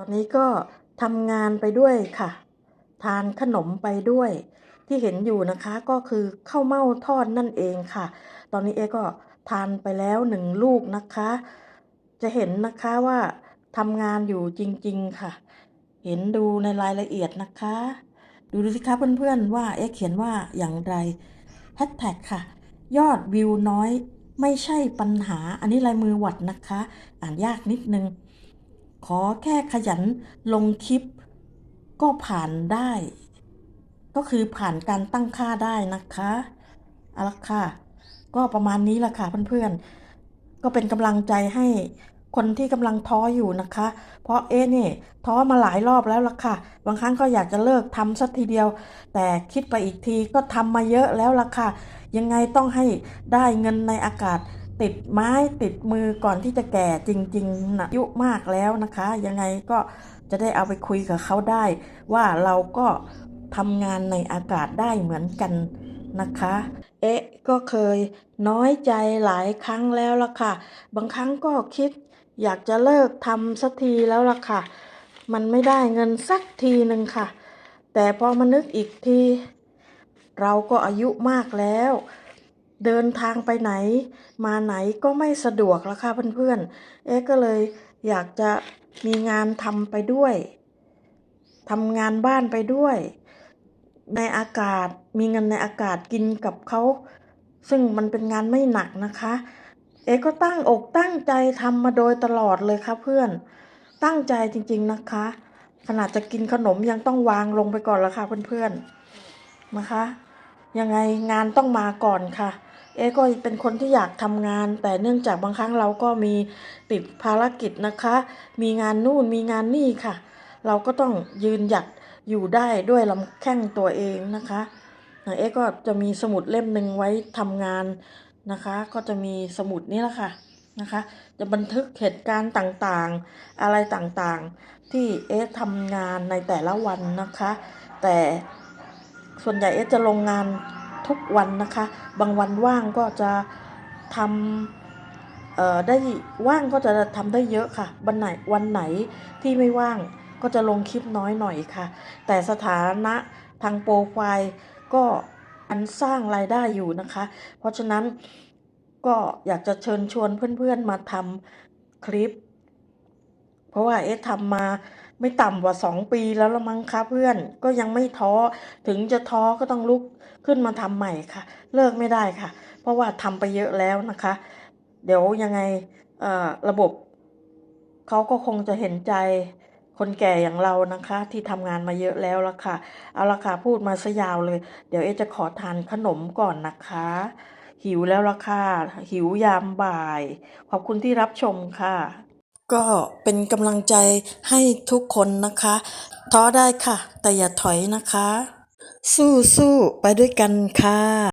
อนนี้ก็ทำงานไปด้วยค่ะ ทานขนมไปด้วย ที่เห็นอยู่นะคะก็คือข้าวเม่าทอดนั่นเองค่ะ ตอนนี้เอก็ทานไปแล้วหนึ่งลูกนะคะ จะเห็นนะคะว่าทำงานอยู่จริงๆค่ะ เห็นดูในรายละเอียดนะคะ ดูดูสิคะเพื่อนๆว่าเอ๊เขียนว่าอย่างไรแฮชแท็กค่ะ ยอดวิวน้อยไม่ใช่ปัญหา อันนี้ลายมือหวัดนะคะ อ่านยากนิดนึง ขอแค่ขยันลงคลิป ก็ผ่านได้ ก็คือผ่านการตั้งค่าได้นะคะเอาละค่ะ ก็ประมาณนี้ละค่ะเพื่อนๆ ก็เป็นกำลังใจให้คนที่กำลังท้ออยู่นะคะ เพราะเอ๊ะนี่ท้อมาหลายรอบแล้วล่ะค่ะ บางครั้งก็อยากจะเลิกทำสักทีเดียว แต่คิดไปอีกทีก็ทำมาเยอะแล้วล่ะค่ะ ยังไงต้องให้ได้เงินในอากาศ ติดไม้ติดมือก่อนที่จะแก่จริงๆนะอายุมากแล้วนะคะ ยังไงก็จะได้เอาไปคุยกับเขาได้ ว่าเราก็ทำงานในอากาศได้เหมือนกันนะคะ เอ๊ะก็เคยน้อยใจหลายครั้งแล้วล่ะค่ะ บางครั้งก็คิดอยากจะเลิกทำสักทีแล้วล่ะค่ะ มันไม่ได้เงินสักทีหนึ่งค่ะ แต่พอมานึกอีกที เราก็อายุมากแล้ว เดินทางไปไหน มาไหนก็ไม่สะดวกแล้วค่ะเพื่อนๆ เอ๊ก็เลยอยากจะมีงานทำไปด้วยทำงานบ้านไปด้วย ในอากาศมีเงินในอากาศกินกับเขาซึ่งมันเป็นงานไม่หนักนะคะ เอ๊ก็ตั้งอกตั้งใจทำมาโดยตลอดเลยค่ะเพื่อน ตั้งใจจริงๆนะคะ ขนาดจะกินขนมยังต้องวางลงไปก่อนแล้วค่ะเพื่อนๆนะคะ ยังไงงานต้องมาก่อนค่ะ เอ๊ก็เป็นคนที่อยากทำงาน แต่เนื่องจากบางครั้งเราก็มีติดภารกิจนะคะ มีงานนู่นมีงานนี่ค่ะ เราก็ต้องยืนหยัดอยู่ได้ด้วยลำแข้งตัวเองนะคะเอ๊ก็จะมีสมุดเล่มหนึ่งไว้ทำงานนะคะ ก็จะมีสมุดนี้แหละค่ะนะคะ จะบันทึกเหตุการณ์ต่างๆ อะไรต่างๆ ที่เอ๊ทำงานในแต่ละวันนะคะ แต่ส่วนใหญ่เอ๊จะลงงาน ทุกวันนะคะ บางวันว่างก็จะทำได้ว่างก็จะทำได้เยอะค่ะ วันไหนวันไหนที่ไม่ว่างก็จะลงคลิปน้อยหน่อยค่ะ แต่สถานะทางโปรไฟล์ก็อันสร้างรายได้อยู่นะคะ เพราะฉะนั้นก็อยากจะเชิญชวนเพื่อนๆมาทำคลิป เพราะว่าเอ๊ะทำมา ไม่ต่ำกว่าสองปีแล้วละมั้งคะเพื่อนก็ยังไม่ท้อถึงจะท้อก็ต้องลุกขึ้นมาทำใหม่ค่ะ เลิกไม่ได้ค่ะ เพราะว่าทำไปเยอะแล้วนะคะ เดี๋ยวยังไงระบบเขาก็คงจะเห็นใจคนแก่อย่างเรานะคะ ที่ทำงานมาเยอะแล้วละค่ะ เอาละค่ะพูดมาซะยาวเลย เดี๋ยวเอจะขอทานขนมก่อนนะคะ หิวแล้วละค่ะหิวยามบ่าย ขอบคุณที่รับชมค่ะ ก็เป็นกำลังใจให้ทุกคนนะคะ ท้อได้ค่ะ แต่อย่าถอยนะคะ สู้สู้ๆไปด้วยกันค่ะ